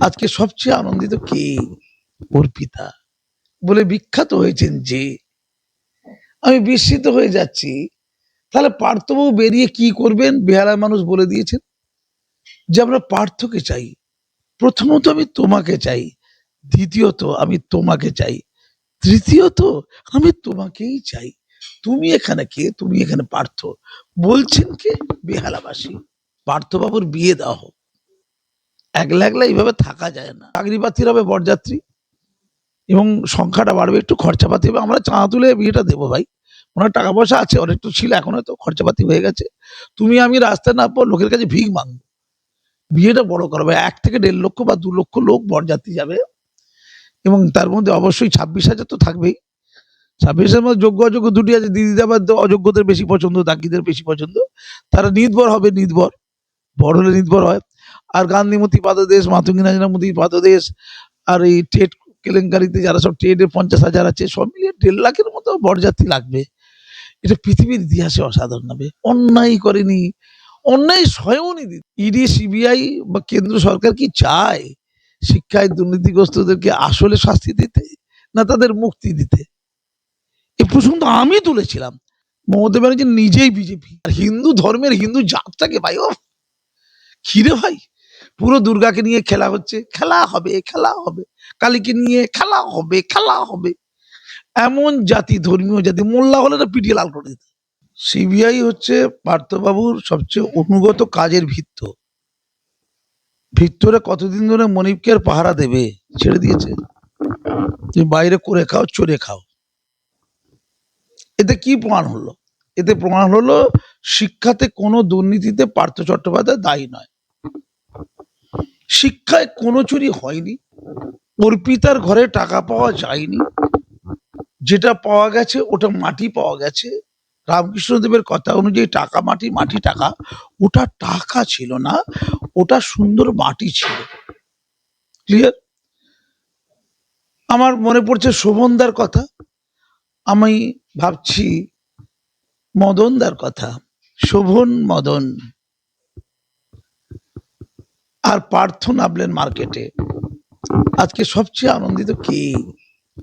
আজকে সবচেয়ে আনন্দিত কে? অর্পিতা বলে বিখ্যাত হয়েছেন যে, আমি বিস্মিত হয়ে যাচ্ছি। তাহলে পার্থবাবু বেরিয়ে কি করবেন? বেহারা মানুষ বলে দিয়েছেন যে, আমরা পার্থকে চাই। প্রথমত আমি তোমাকে চাই। দ্বিতীয়ত আমি তোমাকে চাই। তৃতীয়ত আমি তোমাকেই চাই। তুমি এখানে কে? তুমি এখানে পার্থ। বলছেন কে? বেহালাবাসী। পার্থবাবুর বিয়ে দেওয়া হোক। একলা একলা এইভাবে থাকা যায় না। চাকরি প্রার্থীর হবে বরযাত্রী এবং সংখ্যাটা বাড়বে, একটু খরচাপাতি হবে। আমরা চাঁদা তুলে বিয়েটা দেবো ভাই। ওনার টাকা পয়সা আছে অনেক একটু ছিল, এখন হয়তো খরচাপাতি হয়ে গেছে। তুমি আমি রাস্তায় না পর লোকের কাছে ভিক মাংবো বিয়েটা বড় করবে এক থেকে দেড় লক্ষ বা দু লক্ষ লোক বরযাত্রী যাবে। এবং তার মধ্যে অবশ্যই ছাব্বিশ হাজার তো থাকবেই। ছাব্বিশ হাজার মধ্যে যোগ্য অযোগ্য দুটি আছে, দিদিদের আবার অযোগ্যদের বেশি পছন্দ দাকিদের বেশি পছন্দ। তারা নির্ভর হবে, নির্ভর। বড় হলে নির্ভর হয়। আর গান্ধীমতি পাদদেশ, মাতঙ্গী নাজনামতি পাদদেশ, আর এই টেট কেলেঙ্কারিতে যারা সব টেটের পঞ্চাশ হাজার আছে, সব মিলিয়ে দেড় লাখের মতো বরযাত্রী লাগবে। এটা পৃথিবীর ইতিহাসে অসাধারণ হবে। অন্যায় করেনি, অন্যায় স্বয়ংই ইডি, সিবিআই বা কেন্দ্র সরকার কি চায় শিক্ষায় দুর্নীতিগ্রস্তদেরকে আসলে শাস্তি দিতে না তাদের মুক্তি দিতে? এ প্রসঙ্গ আমি তুলেছিলাম। মমতা ব্যানার্জি নিজেই বিজেপি। আর হিন্দু ধর্মের হিন্দু জাতটাকে ভাই ও খিরে ভাই? পুরো দুর্গাকে নিয়ে খেলা হচ্ছে। খেলা হবে খেলা হবে। কালীকে নিয়ে খেলা হবে খেলা হবে। এমন জাতি, ধর্মীয় জাতি। মোল্লা হলে না পিটিয়ে লাল করে দিত সিবিআই হচ্ছে পার্থবাবুর সবচেয়ে অনুগত কাজের ভিত্ত। ভিত্তরে কতদিন ধরে মনিবকে আর পাহারা দেবে? ছেড়ে দিয়েছে। তুমি বাইরে করে খাও, চড়ে খাও। এতে কি প্রমাণ হলো? এতে প্রমাণ হলো শিক্ষাতে কোনো দুর্নীতিতে পার্থ চট্টোপাধ্যায় দায়ী নয়। শিক্ষায় কোনো চুরি হয়নি। অর্পিতার ঘরে টাকা পাওয়া যায়নি। যেটা পাওয়া গেছে, ওটা মাটি পাওয়া গেছে। রামকৃষ্ণদেবের কথা অনুযায়ী টাকা মাটি মাটি টাকা, ওটা টাকা ছিল না, ওটা সুন্দর মাটি ছিল। ক্লিয়ার আমার মনে পড়ছে শোভনদার কথা। আমি ভাবছি মদনদার কথা। শোভন মদন। আর পার্থ নামলেন মার্কেটে। আজকে সবচেয়ে আনন্দিত কে?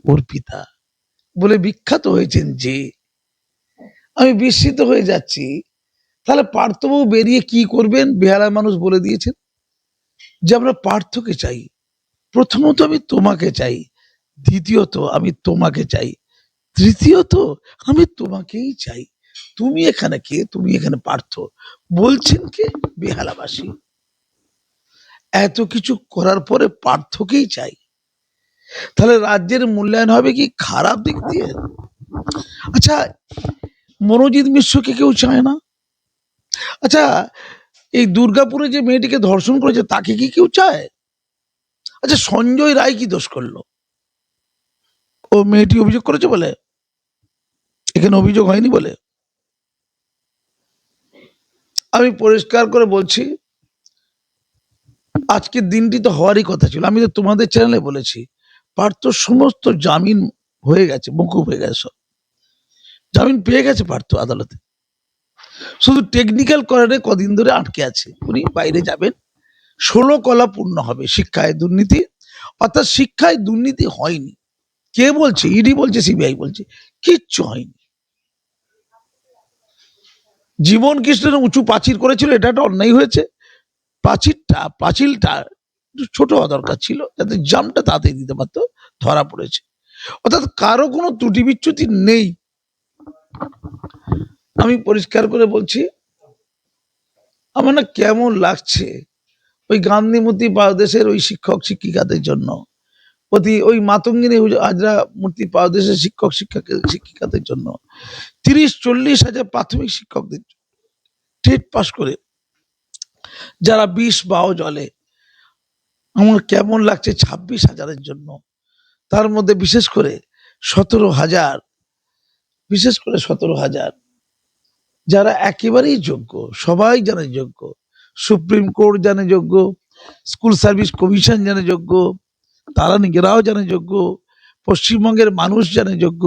অর্পিতা বলে বিখ্যাত হয়েছেন যে, আমি বিস্মিত হয়ে যাচ্ছি। তাহলে পার্থবাবু বেরিয়ে কি করবেন? বেহারার মানুষ বলে দিয়েছেন যে, আমরা পার্থকে চাই। প্রথমত আমি তোমাকে চাই, দ্বিতীয়ত আমি তোমাকে চাই, তৃতীয়ত আমি তোমাকেই চাই। তুমি এখানে কে? তুমি এখানে পার্থ। বলছেন কে? বেহালাবাসী। এত কিছু করার পরে পার্থকেই চাই। তাহলে রাজ্যের মূল্যায়ন হবে কি খারাপ দিক দিয়ে? আচ্ছা মনোজিৎ মিশ্রকে কেউ চায় না? আচ্ছা এই দুর্গাপুরে যে মেয়েটিকে ধর্ষণ করেছে তাকে কি কেউ চায়? আচ্ছা সঞ্জয় রায় কি দোষ করল? ও মেয়েটি অভিযোগ করেছে বলে? এখানে অভিযোগ হয়নি বলে? আমি পরিষ্কার করে বলছি আজকের দিনটি তো হওয়ারই কথা ছিল। আমি তো তোমাদের চ্যানেলে বলেছি, পার্থ সমস্ত জামিন হয়ে গেছে, মকুব হয়ে গেছে সব। জামিন পেয়ে গেছে পার্থ আদালতে। শুধু টেকনিক্যাল করারে কদিন ধরে আটকে আছে। উনি বাইরে যাবেন। ষোলো কলা পূর্ণ হবে শিক্ষায় দুর্নীতি। অর্থাৎ শিক্ষায় দুর্নীতি হয়নি। কে বলছে? ইডি বলছে সিবিআই বলছে। কিচ্ছু হয়নি। জীবন কৃষ্ণের উঁচু প্রাচীর করেছিল, এটা একটা অন্যায় হয়েছে। প্রাচীরটা পাঁচিলটা ছোট হওয়া দরকার ছিল যাতে জামটা তাড়াতাড়ি দিতে পারতো, ধরা পড়েছে। অর্থাৎ কারও কোনো ত্রুটি বিচ্যুতি নেই। আমি পরিষ্কার করে বলছি, আমার না কেমন লাগছে ওই গান্ধীমূর্তি দেশের ওই শিক্ষক, শিক্ষিকাদের জন্য। প্রতি ওই মাতঙ্গিনী আজরা মূর্তি দেশের শিক্ষক শিক্ষক শিক্ষিকাদের জন্য। তিরিশ, চল্লিশ হাজার প্রাথমিক শিক্ষকদের টেট পাস করে যারা বিষ বাও জলে। আমার কেমন লাগছে ছাব্বিশ হাজারের জন্য। তার মধ্যে বিশেষ করে সতেরো হাজার, বিশেষ করে সতেরো হাজার, যারা একেবারেই যোগ্য, সবাই জানে যোগ্য। সুপ্রিম কোর্ট জানে যোগ্য, স্কুল সার্ভিস কমিশন জানে যোগ্য, তারা নিজেরাও জানে যোগ্য, পশ্চিমবঙ্গের মানুষ জানে যোগ্য,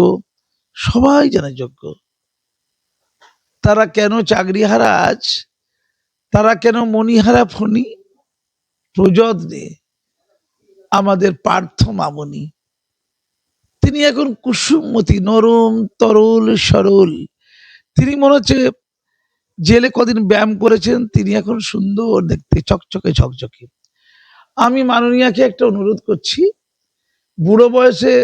সবাই জানে যোগ্য। তারা কেন চাকরি হারা আজ তারা কেন মণিহারা ফণি? প্রযত্নে আমাদের পার্থ মামনি তিনি এখন কুসুমমতি নরম, তরল, সরল। তিনি মনে হচ্ছে জেলে কদিন ব্যায়াম করেছেন, তিনি এখন সুন্দর দেখতে, চকচকে, ঝকঝকে। আমি মাননীয়াকে একটা অনুরোধ করছি, বুড়ো বয়সে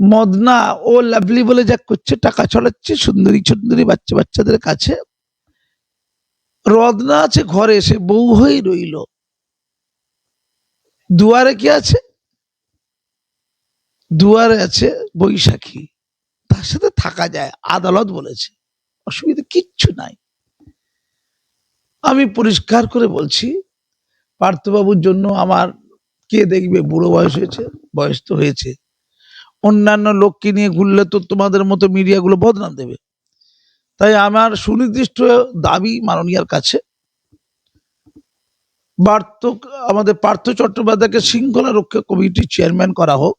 মদনা ও লাভলি বলে যা করছে, টাকা ছড়াচ্ছে সুন্দরী সুন্দরী বাচ্চা বাচ্চাদের কাছে রদনা আছে, ঘরে এসে বউ হয়ে রইল। দুয়ারে কি আছে? দুয়ারে আছে বৈশাখী। তার সাথে থাকা যায়, আদালত বলেছে। অসুবিধা কিচ্ছু নাই। আমি পরিষ্কার করে বলছি, পার্থবাবুর জন্য আমার কে দেখবে? বুড়ো বয়স হয়েছে, বয়স তো হয়েছে। অন্যান্য লোককে নিয়ে ঘুরলে তো তোমাদের মতো মিডিয়াগুলো বদনাম দেবে। তাই আমার সুনির্দিষ্ট দাবি মাননীয়ার কাছে। পার্থ, আমাদের পার্থ চট্টোপাধ্যায়কে শৃঙ্খলা রক্ষা কমিটির চেয়ারম্যান করা হোক,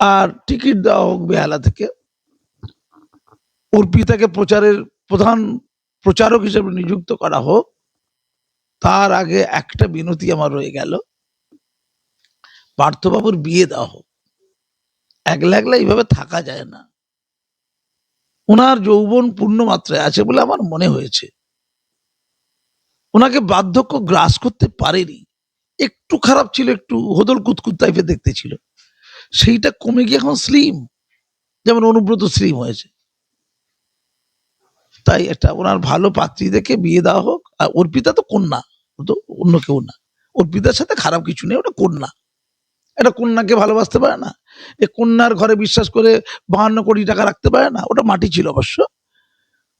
আর টিকিট দেওয়া হোক বেহালা থেকে। অর্পিতাকে প্রচারের প্রধান প্রচারক হিসেবে নিযুক্ত করা হোক, তার আগে একটা বিনতি আমার রয়ে গেল। পার্থবাবুর বিয়ে দেওয়া হোক। একলা একলা এইভাবে থাকা যায় না। ওনার যৌবন পূর্ণ মাত্রায় আছে বলে আমার মনে হয়েছে। ওনাকে বার্ধক্য গ্রাস করতে পারেনি। একটু খারাপ ছিল, একটু হোদল কুতকুত টাইপের দেখতে ছিল। সেইটা কমে গিয়ে এখন স্লিম যেমন অনুব্রত স্লিম হয়েছে। তাই এটা ওনার ভালো পাত্রী দেখে বিয়ে দেওয়া হোক। আর অর্পিতা তো কন্যা। তো অন্য কেউ না। অর্পিতার সাথে খারাপ কিছু নেই, ওটা কন্যা। এটা কন্যাকে ভালোবাসতে পারে না। এ কন্যার ঘরে বিশ্বাস করে বাহান্ন কোটি টাকা রাখতে পারে না? ওটা মাটি ছিল অবশ্য।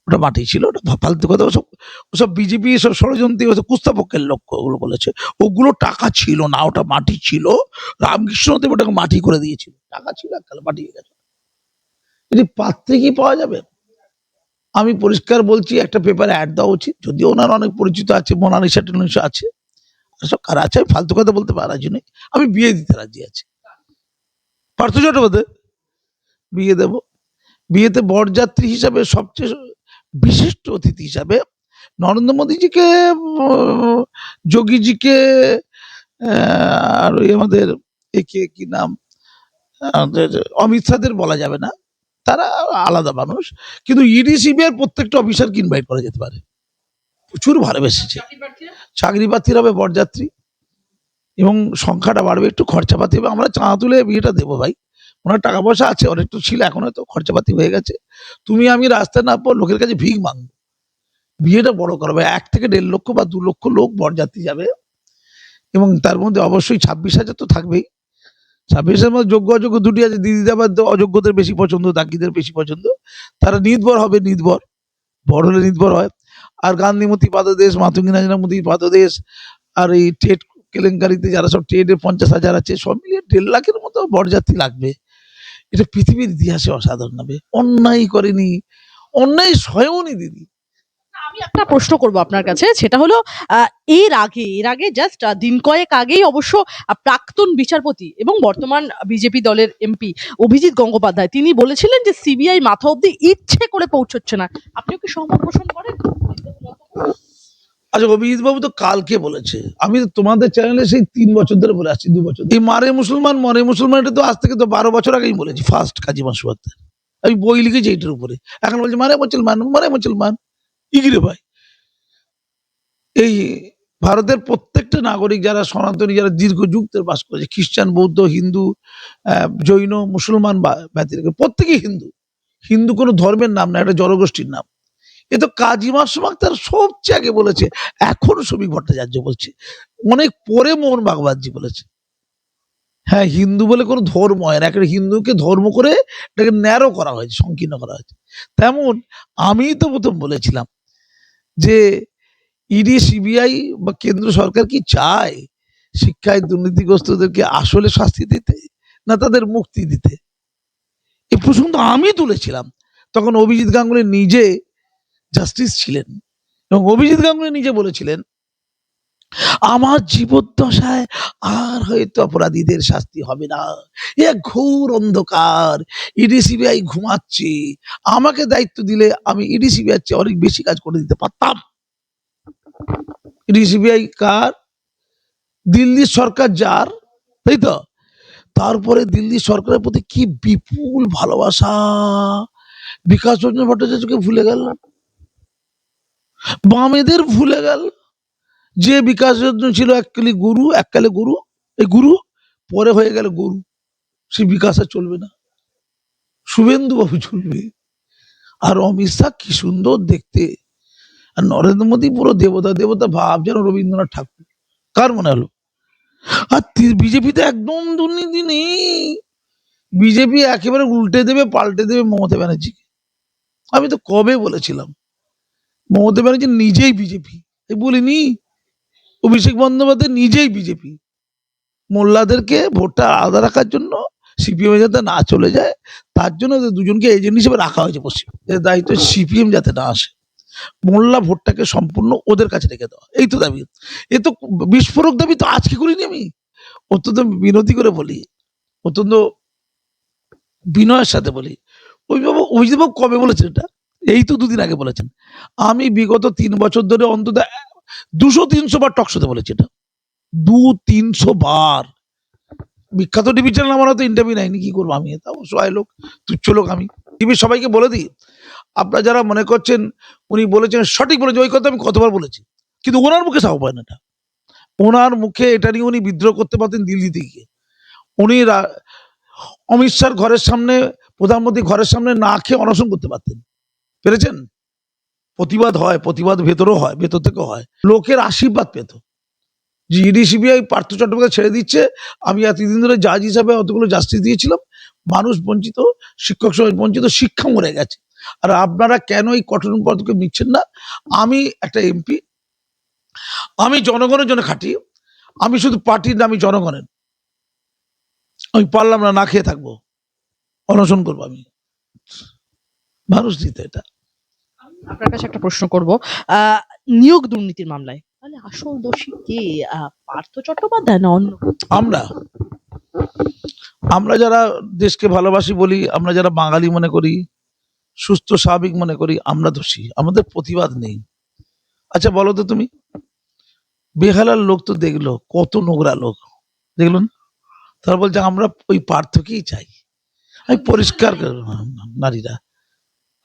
ওটা মাটি ছিল, ওটা ফালতু কথা। ওসব ওসব বিজেপি সব ষড়যন্ত্রী, ওসব কুস্তাপক্ষের লক্ষ্য, ওগুলো বলেছে। ওগুলো টাকা ছিল না, ওটা মাটি ছিল। রামকৃষ্ণদেব ওটাকে মাটি করে দিয়েছিল। টাকা ছিল এককালে, মাটি হয়ে গেছে। যদি পাত্রে কি পাওয়া যাবে? আমি পরিষ্কার বলছি, একটা পেপারে অ্যাড দেওয়া উচিত। যদিও ওনার অনেক পরিচিত আছে, মোনালিসা টোনালিসা আছে। সব কারা আছে? আমি ফালতু কথা বলতে রাজি নেই। আমি বিয়ে দিতে রাজি আছি। পার্থ চট্টোপাধ্যায় বিয়ে দেব। বিয়েতে বরযাত্রী হিসাবে সবচেয়ে বিশিষ্ট অতিথি হিসাবে নরেন্দ্র মোদীজিকে যোগীজিকে আর ওই আমাদের একে কি নাম আমাদের অমিত শাহদের বলা যাবে না। তারা আলাদা মানুষ কিন্তু ইডি সিবিআই প্রত্যেকটা অফিসারকে ইনভাইট করা যেতে পারে। প্রচুর ভালোবেসেছে। চাকরি প্রার্থীর হবে বরযাত্রী। এবং সংখ্যাটা বাড়বে, একটু খরচাপাতি হবে। আমরা চাঁদা তুলে বিয়েটা দেবো ভাই। ওনার টাকা পয়সা আছে অনেক একটু ছিল, এখন হয়তো খরচাপাতি হয়ে গেছে। তুমি আমি রাস্তায় না পর লোকের কাছে ভিক মাংবো বিয়েটা বড় করবে এক থেকে দেড় লক্ষ বা দু লক্ষ লোক বরযাত্রী যাবে। এবং তার মধ্যে অবশ্যই ছাব্বিশ হাজার তো থাকবেই। ছাব্বিশ হাজার মধ্যে যোগ্য অযোগ্য দুটি আছে, দিদিদের আবার অযোগ্যদের বেশি পছন্দ দাকিদের বেশি পছন্দ। তারা নির্ভর হবে, নির্ভর। বড় হলে নির্ভর হয়। আর গান্ধীমতি পাদদেশ মাতঙ্গী নাজনামতি পাদদেশ, আর এই টেট কেলেঙ্কারিতে যারা সব ট্রেডে পঞ্চাশ হাজার আছে, সব মিলিয়ে দেড় লাখের মতো বরযাত্রী লাগবে। এটা পৃথিবীর ইতিহাসে অসাধারণ হবে। অন্যায় করেনি, অন্যায় স্বয়ংই দিদি। আমি একটা প্রশ্ন করব আপনার কাছে, সেটা হলো এর আগে এর আগে জাস্ট দিন কয়েক আগেই অবশ্য প্রাক্তন বিচারপতি এবং বর্তমান বিজেপি দলের এমপি অভিজিৎ গঙ্গোপাধ্যায়, তিনি বলেছিলেন যে সিবিআই মাথা অব্দি ইচ্ছে করে পৌঁছচ্ছে না। আপনিও কি সহমত পোষণ করেন? আচ্ছা অভিজিৎ বাবু তো কালকে বলেছে। আমি তোমাদের চ্যানেলে সেই তিন বছর ধরে বলে আসছি, দু বছর এই মারে মুসলমান, মরে মুসলমান, এটা তো আজ থেকে তো বারো বছর আগেই বলেছি ফার্স্ট কাজী মাসুয়াতে আমি বই লিখেছি এইটার উপরে। এখন বলছি, মারে মুসলমান মারে মুসলমান। ইগিরে ভাই। এই ভারতের প্রত্যেকটা নাগরিক যারা সনাতনী, যারা দীর্ঘ যুগ বাস করেছে, খ্রিস্টান, বৌদ্ধ, হিন্দু জৈন, মুসলমান বা ব্যতিরেকে প্রত্যেকেই হিন্দু। হিন্দু কোনো ধর্মের নাম না, এটা জনগোষ্ঠীর নাম। এ তো কাজী মাসুমাক তার সবচেয়ে আগে বলেছে, এখন শ্রমিক ভট্টাচার্য বলছে। অনেক পরে মোহন ভাগবতজি বলেছে। হ্যাঁ হিন্দু বলে কোনো ধর্ম হয় না একটা হিন্দুকে ধর্ম করে এটাকে ন্যারো করা হয়েছে, সংকীর্ণ করা হয়েছে। তেমন আমি তো প্রথম বলেছিলাম যে ইডি, সিবিআই বা কেন্দ্র সরকার কি চায় শিক্ষায় দুর্নীতিগ্রস্তদেরকে আসলে শাস্তি দিতে না তাদের মুক্তি দিতে? এই প্রসঙ্গ আমি তুলেছিলাম। তখন অভিজিৎ গাঙ্গুলি নিজে জাস্টিস ছিলেন এবং অভিজিৎ গাঙ্গুলি নিজে বলেছিলেন, আমার জীবদ্দশায় আর হয়তো অপরাধীদের শাস্তি হবে না। এ ঘোর অন্ধকার, ইডি, সিবিআই ঘুমাচ্ছে। আমাকে দায়িত্ব দিলে আমি ইডি, সিবিআই চেয়ে অনেক বেশি কাজ করে দিতে পারতাম। ইডি, সিবিআই কার? দিল্লির সরকার যার, তাই তো? তারপরে দিল্লি সরকারের প্রতি কি বিপুল ভালোবাসা। বিকাশ রঞ্জন ভট্টাচার্যকে ভুলে গেল বামেদের ভুলে গেল। যে বিকাশ রঞ্জন ছিল এককালে গুরু এককালে গুরু, এই গুরু, পরে হয়ে গেল গুরু। সে বিকাশ আর চলবে না। শুভেন্দু বাবু চলবে। আর অমিত শাহ কি সুন্দর দেখতে। আর নরেন্দ্র মোদী পুরো দেবতা দেবতা ভাব যেন রবীন্দ্রনাথ ঠাকুর। কার মনে হলো? আর বিজেপিতে একদম দুর্নীতি নেই। বিজেপি একেবারে উল্টে দেবে, পাল্টে দেবে মমতা ব্যানার্জিকে। আমি তো কবে বলেছিলাম? মমতা ব্যানার্জি নিজেই বিজেপি। এই বলিনি, অভিষেক বন্দ্যোপাধ্যায় নিজেই বিজেপি। মোল্লাদেরকে ভোটটা আলাদা রাখার জন্য সিপিএম যাতে না চলে যায়, তার জন্য দুজনকে এজেন্ট হিসেবে রাখা হয়েছে পশ্চিম। এর দায়িত্ব সিপিএম যাতে না আসে। মোল্লা ভোটটাকে সম্পূর্ণ ওদের কাছে রেখে দেওয়া। এই তো দাবি। এ তো বিস্ফোরক দাবি তো আজকে করিনি আমি। অত্যন্ত বিনতি করে বলি, অত্যন্ত বিনয়ের সাথে বলি। অভিভাবক অভিভাবক কবে বলেছেন এটা? এই তো দুদিন আগে বলেছেন। আমি বিগত তিন বছর ধরে অন্তত দুশো তিনশো বার টকশোতে বলেছি এটা। দু তিনশো বার। বিখ্যাত টিভি চ্যানেল আমার হয়তো ইন্টারভিউ নেয়নি, কি করব আমি? তা অসহায় লোক, তুচ্ছ লোক আমি। টিভির সবাইকে বলে দিই, আপনারা যারা মনে করছেন উনি বলেছেন, সঠিক বলেছেন, ওই কথা আমি কতবার বলেছি। কিন্তু ওনার মুখে সাহস পায় না এটা। ওনার মুখে এটা নিয়ে উনি বিদ্রোহ করতে পারতেন দিল্লিতে গিয়ে। উনি অমিত শাহর ঘরের সামনে প্রধানমন্ত্রী ঘরের সামনে না খেয়ে অনশন করতে পারতেন। পেরেছেন? প্রতিবাদ হয়, প্রতিবাদ ভেতরেও হয়, ভেতর থেকেও হয়। লোকের আশীর্বাদ পেত। যে ইডি, সিবিআই, পার্থ চট্টোপাধ্যায় ছেড়ে দিচ্ছে, আমি এতদিন ধরে জাজ হিসাবে অতগুলো জাস্টিস দিয়েছিলাম, মানুষ বঞ্চিত, শিক্ষক সমাজ বঞ্চিত, শিক্ষা মরে গেছে। আর আপনারা কেন এই কঠোর পদক্ষেপ নিচ্ছেন না? আমি একটা এমপি আমি জনগণের জন্য খাটি, আমি শুধু পার্টির না, আমি জনগণের। আমি পারলাম না না খেয়ে থাকব। অনশন করব আমি। মানুষ দিতে এটা। আপনার কাছে একটা প্রশ্ন করব। নিয়োগ দুর্নীতির মামলায়। তাহলে আসল দোষী কে? পার্থ চট্টোপাধ্যায় না অন্য আমরা। আমরা যারা দেশকে ভালোবাসি বলি, আমরা যারা বাঙালি মনে করি, সুস্থ, স্বাভাবিক মনে করি, আমরা দোষী। আমাদের প্রতিবাদ নেই। আচ্ছা বলো তো তুমি। বেহালার লোক তো দেখল, কত নোংরা লোক। দেখল তারা বলছে, আমরা ওই পার্থকেই চাই। আমি পরিষ্কার নারীরা।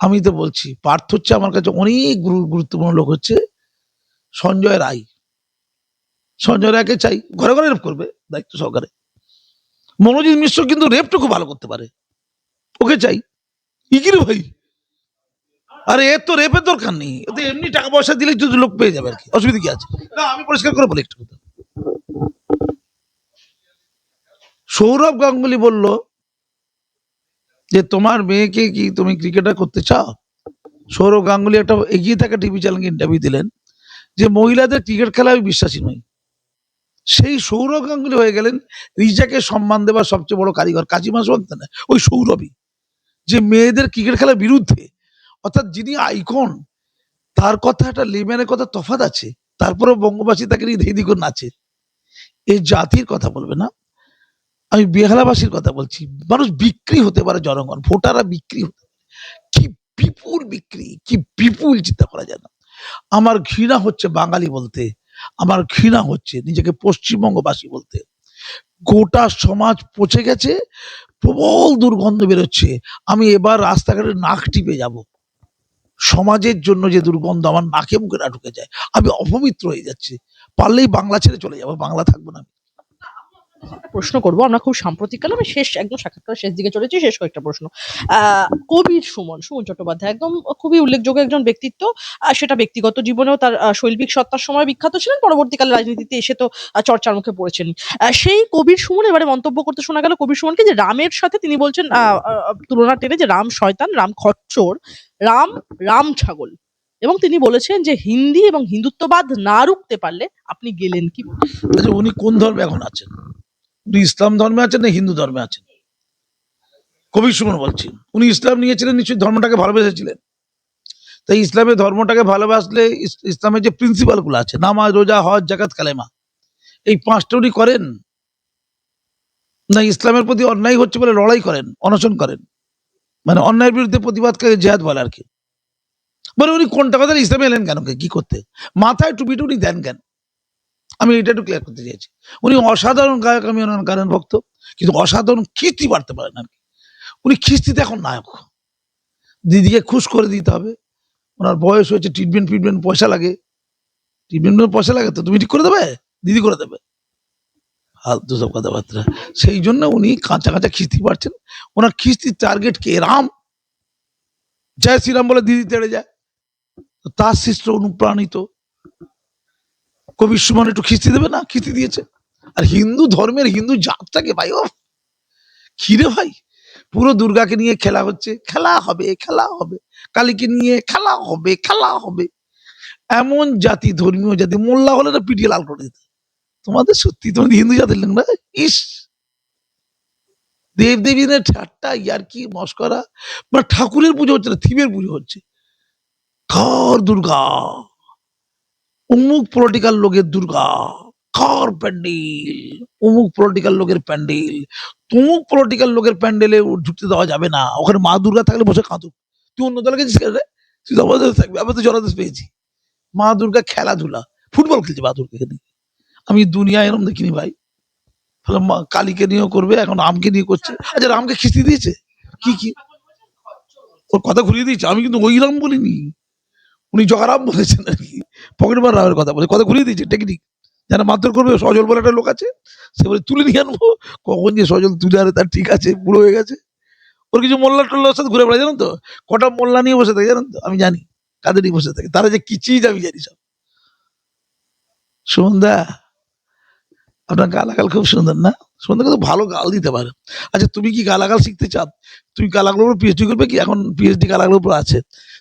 আমি তো বলছি, পার্থ হচ্ছে আমার কাছে অনেক গুরুত্বপূর্ণ লোক হচ্ছে সঞ্জয় রায়। সঞ্জয় রায়কে চাই, ঘরে ঘরে রেপ করবে দায়িত্ব সহকারে। মনোজিৎ মিশ্র কিন্তু রেপটা খুব ভালো করতে পারে। ওকে চাই। ইকিরে ভাই। আরে, এর তো রেপের দরকার নেই। ও তো এমনি টাকা পয়সা দিলে যদি লোক পেয়ে যাবে আর কি। অসুবিধা কি আছে? আমি পরিষ্কার করে বলি একটু সৌরভ গাঙ্গুলি বলল যে তোমার মেয়েকে কি তুমি ক্রিকেটার করতে চাও? সৌরভ গাঙ্গুলি একটা এগিয়ে থাকা টিভি চ্যানেলকে ইন্টারভিউ দিলেন যে মহিলাদের ক্রিকেট খেলায় আমি বিশ্বাসী নই। সেই সৌরভ গাঙ্গুলি হয়ে গেলেন রিজাকে সম্মান দেওয়ার সবচেয়ে বড় কারিগর। কাজী মাস বলতে না, ওই সৌরভই। যে মেয়েদের ক্রিকেট খেলার বিরুদ্ধে, অর্থাৎ যিনি আইকন তার কথা একটা লেম্যানের কথা তফাৎ আছে, তারপরেও বঙ্গবাসী তাকে ধেই করে নাচে। এই জাতির কথা বলবে না? আমি বেহালাবাসীর কথা বলছি, মানুষ বিক্রি হতে পারে জনগণ, ভোটাররা বিক্রি হতে কি বিপুল বিক্রি, কি বিপুল চিন্তা করা যায় না। আমার ঘৃণা হচ্ছে বাঙালি বলতে, আমার ঘৃণা হচ্ছে নিজেকে পশ্চিমবঙ্গবাসী বলতে। গোটা সমাজ পচে গেছে, প্রবল দুর্গন্ধ বেরোচ্ছে। আমি এবার রাস্তাঘাটে নাক টিপে যাব। সমাজের জন্য যে দুর্গন্ধ আমার নাকে মুখে না ঢুকে যায়, আমি অপবিত্র হয়ে যাচ্ছি। পারলেই বাংলা ছেড়ে চলে যাব, বাংলা থাকব না আমি। প্রশ্ন করব। আমরা খুব সাম্প্রতিক সাম্প্রতিককালে আমি শেষ, একদম সাক্ষাৎকার শেষ দিকে চলেছি, শেষ কয়েকটা প্রশ্ন। কবির সুমন সুমন চট্টোপাধ্যায় একদম খুবই উল্লেখযোগ্য একজন ব্যক্তিত্ব। সেটা ব্যক্তিগত জীবনেও তার শৈল্পিক সত্তার সময় বিখ্যাত ছিলেন, পরবর্তীকালে রাজনীতিতে এসে তো চর্চার মুখে পড়েছেন। সেই কবির সুমন এবারে মন্তব্য করতে শোনা গেল কবির সুমনকে যে রামের সাথে তিনি বলছেন তুলনা টেনে যে রাম শয়তান, রাম খচ্চর, রাম রাম ছাগল। এবং তিনি বলেছেন যে হিন্দি এবং হিন্দুত্ববাদ না রুখতে পারলে আপনি গেলেন কি? আচ্ছা উনি কোন ধর্মে এখন আছেন? ইসলাম ধর্মে আছেন না হিন্দু ধর্মে আছেন? কবি সুমন বলছি। উনি ইসলাম নিয়েছিলেন, নিশ্চয়ই ধর্মটাকে ভালোবেসেছিলেন। তাই ইসলামের ধর্মটাকে ভালোবাসলে ইসলামের যে প্রিন্সিপালগুলো আছে, নামাজ, রোজা, হজ জাকাত কালেমা, এই পাঁচটা উনি করেন। না, ইসলামের প্রতি অন্যায় হচ্ছে বলে লড়াই করেন, অনশন করেন। মানে অন্যায়ের বিরুদ্ধে প্রতিবাদকে জেহাদ বলে আর কি। মানে উনি কোনটা কথা ইসলামে এলেন কেন? কি করতে? মাথায় টুপিটা উনি দেন কেন? আমি এটা একটু ক্লিয়ার করতে চাইছি। উনি অসাধারণ গায়ক, আমি ওনার গানের ভক্ত, কিন্তু অসাধারণ খিস্তি বাড়তে পারেন আর কি। উনি খিস্তিতে এখন নায়ক। দিদিকে খুশ করে দিতে হবে। ওনার বয়স হয়েছে ট্রিটমেন্ট ফিটমেন্ট পয়সা লাগে। ট্রিটমেন্ট পয়সা লাগে তো, তুমি ঠিক করে দেবে? দিদি করে দেবে। ফালতু সব কথাবার্তা। সেই জন্য উনি কাঁচা কাঁচা খিস্তি পারছেন ওনার খিস্তির টার্গেট কে? রাম। জয় শ্রীরাম বলে দিদি তেড়ে যায়। তার শিষ্য অনুপ্রাণিত। কবি সুমন একটু খিস্তি দেবে না? খিস্তি দিয়েছে। আর হিন্দু ধর্মের হিন্দু জাতটাকে ভাই ও খিরে ভাই? পুরো দুর্গাকে নিয়ে খেলা হচ্ছে। খেলা হবে খেলা হবে। কালীকে নিয়ে খেলা হবে খেলা হবে। এমন জাতি, ধর্মীয় জাতি। মোল্লা হলে না পিটিয়ে লাল করে দিত। তোমাদের সত্যি তোমাদের হিন্দু জাতির লোক না? ইস! দেব দেবীদের ঠাট্টা ইয়ার কি মস্করা মানে ঠাকুরের পুজো হচ্ছে না, থিমের পুজো হচ্ছে। কার দুর্গা। অমুক পলিটিক্যাল লোকের দুর্গা, কার প্যান্ডেল? অমুক পলিটিক্যাল লোকের প্যান্ডেল। তমুক পলিটিক্যাল লোকের প্যান্ডেলে ঢুকতে দেওয়া যাবে না। ওখানে মা দুর্গা থাকলে বসে কাঁদুক। তুই অন্য দলে গেছিস রে? তুই তো আমাদের থাকবি আমি তো জনাদেশ পেয়েছি। মা দুর্গা খেলাধুলা, ফুটবল খেলছে মা দুর্গা নিয়ে। আমি দুনিয়া এরম দেখিনি ভাই। মা কালীকে নিয়েও করবে, এখন রামকে নিয়ে করছে। আচ্ছা রামকে খিস্তি দিয়েছে? কি কি? ওর কথা ঘুরিয়ে দিয়েছে? আমি কিন্তু ওই রাম বলিনি। উনি জগারাম বলেছেন আর কি। পকেট মার রামের কথা বলে, কথা ঘুরিয়ে দিয়েছে টেকনিক যারা মারধর করবে, সজল বলে একটা লোক আছে, সে বলে, তুলে নিয়ে আনব। কখন যে সজল তুলে আনে, তার ঠিক আছে, বুড়ো হয়ে গেছে। ওর কিছু মোল্লা টোল্লার সাথে ঘুরে বেড়ায়, জানেন তো? কটা মোল্লা নিয়ে বসে থাকে, জানেন তো? আমি জানি, কাদের নিয়ে বসে থাকে। তারা যে কি চিজ, আমি জানি সব। সুমনদা, আপনার গালাগাল খুব সুন্দর, না? সুন্দর কিন্তু ভালো গাল দিতে পারে। আচ্ছা তুমি কি গালাগাল শিখতে চাও? তুমি গালাগুলোর উপর পিএইচডি করবে কি? এখন পিএইচডি গালাগুলোর উপর আছে।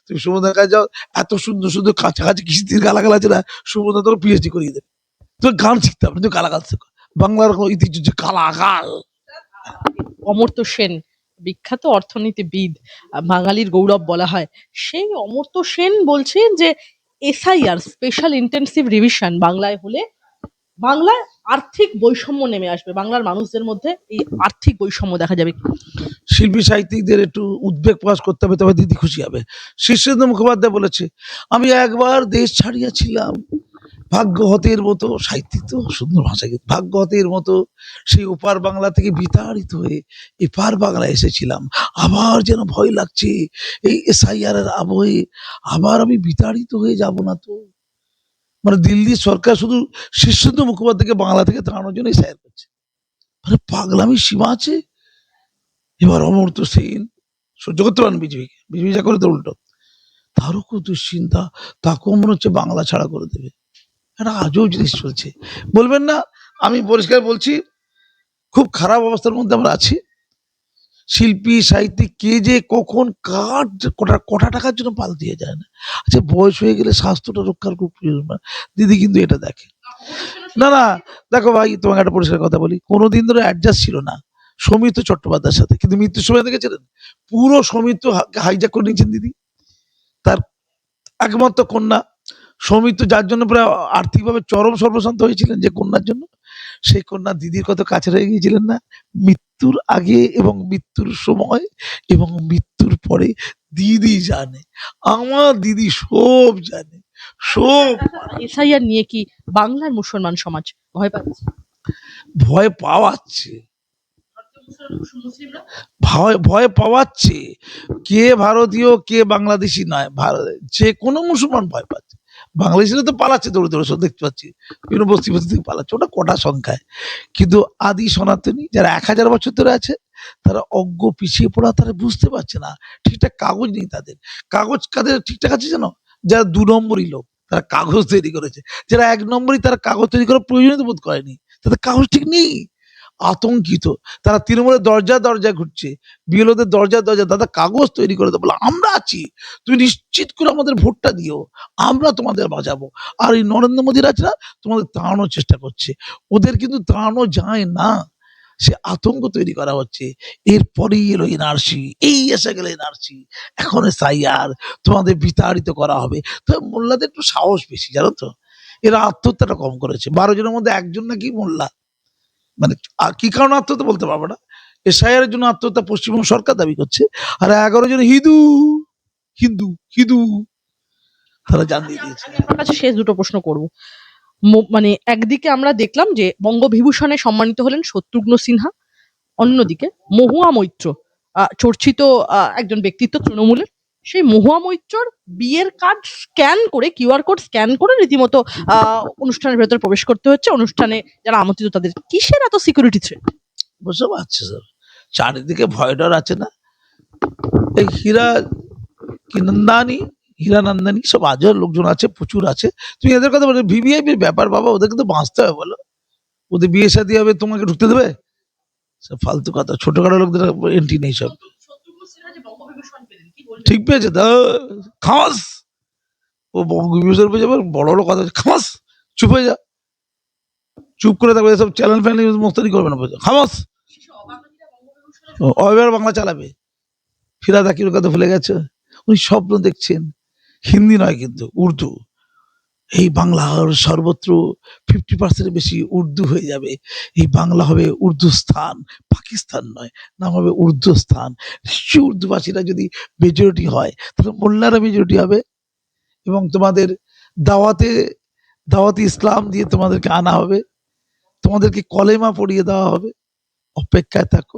তুমি সুমনদার কাছে যাও এত সুন্দর সুন্দর কাছাকাছি কিস্তির গালাগাল আছে না সুমনদা তোর পিএইচডি করিয়ে দেবে। তুমি গান শিখতে হবে না, তুমি গালাগাল শেখো। বাংলার ঐতিহ্য গালাগাল। অমর্ত্য সেন বিখ্যাত অর্থনীতিবিদ বাঙালির গৌরব বলা হয় সেই অমর্ত্য সেন বলছেন যে এসআইআর স্পেশাল ইন্টেনসিভ রিভিশন বাংলায় হলে বাংলায় আর্থিক বৈষম্য নেমে আসবে। বাংলার মানুষদের মধ্যে এই আর্থিক বৈষম্য দেখা যাবে। শিল্পী সাহিত্যিকদের একটু উদ্বেগ প্রকাশ করতে হবে, তবে দিদি খুশি হবে। শীর্ষেন্দ্র মুখোপাধ্যায় বলেছে, আমি একবার দেশ ছাড়িয়াছিলাম। ভাগ্য হতের মতো সাহিত্যিক তো সুন্দর ভাষা কিন্তু, ভাগ্য হতের মতো সেই ওপার বাংলা থেকে বিতাড়িত হয়ে এপার বাংলা এসেছিলাম। আবার যেন ভয় লাগছে এই এসআইআর এর আবহে। আবার আমি বিতাড়িত হয়ে যাব না তো? মানে দিল্লি সরকার শুধু শীর্ষেন্দ্র মুখোপাধ্যায়কে বাংলা থেকে তাড়ানোর জন্যই এসআইআর করছে। মানে পাগলামি সীমা আছে? এবার অমর্ত্য সেন সহ্য করতে পারেন বিজেপিকে বিজেপি যা করে তো উল্টো। তারও খুব দুশ্চিন্তা তাকেও মনে হচ্ছে বাংলা ছাড়া করে দেবে। একটা আজও জিনিস চলছে। বলবেন না, আমি পরিষ্কার বলছি, খুব খারাপ অবস্থার মধ্যে আমরা আছি। শিল্পী, সাহিত্যিক কে যে কখন কার কটা কটা টাকার জন্য পাল দিয়ে যায় না। আচ্ছা বয়স হয়ে গেলে স্বাস্থ্যটা রক্ষার খুব প্রয়োজন। দিদি কিন্তু এটা দেখে। না না, দেখো ভাই, তোমাকে একটা পরিষ্কার কথা বলি। কোনোদিন ধরে অ্যাডজাস্ট ছিল না। সৌমিত্র চট্টোপাধ্যায়ের সাথে। কিন্তু মৃত্যুর সময় দেখেছিলেন? পুরো সৌমিত্র হাইজাক করে নিয়েছেন দিদি। তার একমাত্র কন্যা। সৌমিত্র যার জন্য প্রায় আর্থিকভাবে চরম সর্বশান্ত হয়েছিলেন যে কন্যার জন্য। সেই কন্যা দিদির কত কাছে রয়ে গিয়েছিলেন না। মৃত্যুর আগে এবং মৃত্যুর সময় এবং মৃত্যুর পরে দিদি জানে আমার দিদি সব জানে সব এসআইআর নিয়ে কি বাংলার মুসলমান সমাজ ভয় পাচ্ছে? ভয় পাওয়াচ্ছে। ভয় ভয় পাওয়াচ্ছে। কে ভারতীয় কে বাংলাদেশি নয় ভারত যে কোনো মুসলমান ভয় পাচ্ছে। বাংলাদেশিরা তো পালাচ্ছে দৌড়ে দৌড়ে, সব দেখতে পাচ্ছি। বিভিন্ন বস্তি বস্তি থেকে পালাচ্ছে ওটা কটা সংখ্যায়। কিন্তু আদি সনাতনী যারা এক হাজার বছর ধরে আছে, তারা অজ্ঞ পিছিয়ে পড়া তারা বুঝতে পারছে না। ঠিকঠাক কাগজ নেই তাদের। কাগজ কাদের ঠিকঠাক আছে জানো? যারা দু নম্বরই লোক, তারা কাগজ তৈরি করেছে। যারা এক নম্বরই তারা কাগজ তৈরি করার প্রয়োজনীয়তা বোধ করেনি, তাদের কাগজ ঠিক নেই। আতঙ্কিত। তারা তৃণমূলের দরজা দরজা ঘুরছে, বিএলওদের দরজা দরজা, দাদা কাগজ তৈরি করে দেবো আমরা আছি। তুমি নিশ্চিত করে আমাদের ভোটটা দিও। আমরা তোমাদের বাঁচাবো আর এই নরেন্দ্র মোদীর আছে না, তোমাদের তাড়ানোর চেষ্টা করছে। ওদের কিন্তু তাড়ানো যায় না। সে আতঙ্ক তৈরি করা হচ্ছে। এরপরেই এলো এনআরসি। এই এসে গেলে এনআরসি। এখন সাইয়ার তোমাদের বিতাড়িত করা হবে। তবে মোল্লাদের একটু সাহস বেশি, জানো তো? এরা আত্মহত্যাটা কম করেছে। বারো জনের মধ্যে একজন নাকি মোল্লা। মানে কি কারণে আত্মহত্যা বলতে পারব না। এসআইআর জন্য আত্মহত্যা পশ্চিমবঙ্গ সরকার দাবি করছে, আর এগারো জন হিন্দু হিন্দু হিন্দু তারা জান দিয়ে দিয়েছে। আপনার কাছে শেষ দুটো প্রশ্ন করব। মানে একদিকে আমরা দেখলাম যে বঙ্গবিভূষণে সম্মানিত হলেন শত্রুঘ্ন সিনহা, অন্যদিকে মহুয়া মৈত্র চর্চিত একজন ব্যক্তিত্ব তৃণমূলের। সেই মহুয়া মৈত্রর বিয়ের কার্ড স্ক্যান করে কিউআর কোড স্ক্যান করে রীতিমতো অনুষ্ঠানের ভেতরে প্রবেশ করতে হচ্ছে। অনুষ্ঠানে যারা আমন্ত্রিত তাদের কিসের এত সিকিউরিটি থ্রেট বুঝতে পারছি স্যার চারিদিকে ভয় ডর আছে না? এই হীরা কি নন্দানি, হীরা নন্দানি, সব আজও লোকজন আছে, প্রচুর আছে। তুমি এদের কথা বলে ভিভিআইপির ব্যাপার বাবা, ওদেরকে তো বাঁচতে হবে বলো। ওদের বিয়ে শাদী হবে, তোমাকে ঢুকতে দেবে? সব ফালতু কথা, ছোটখাটো লোকদের এন্ট্রি নেই সব। ঠিক পেয়েছে? দা খামাস। ও বঙ্গবিভূষণ পেয়ে যাবে বড় বড় কথা খামাস, চুপ হয়ে যা। চুপ করে থাকবে, এসব চ্যানেল ফ্যানেল মুক্তারি করবে না খামাস। অবের বাংলা চালাবে। ফিরা তাকির কথা ভুলে গেছে। উনি স্বপ্ন দেখছেন। হিন্দি নয় কিন্তু, উর্দু। এই বাংলার সর্বত্র ফিফটি পার্সেন্টের বেশি উর্দু হয়ে যাবে। এই বাংলা হবে উর্দু স্থান, পাকিস্তান নয়, নাম হবে উর্দু স্থান। নিশ্চয়ই উর্দুভাষীরা যদি মেজরিটি হয়, তাহলে মোল্লারা মেজরিটি হবে। এবং তোমাদের দাওয়াতে দাওয়াতে ইসলাম দিয়ে তোমাদেরকে আনা হবে। তোমাদেরকে কলেমা পড়িয়ে দেওয়া হবে। অপেক্ষায় থাকো।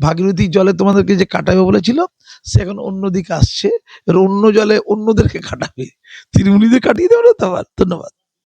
ভাগীরথী জলে তোমাদেরকে যে কাটাবে বলেছিল সে এখন অন্যদিকে আসছে, এবার অন্য জলে অন্যদেরকে কাটাবে উনিদের কাটিয়ে দেবে না তো আবার ধন্যবাদ।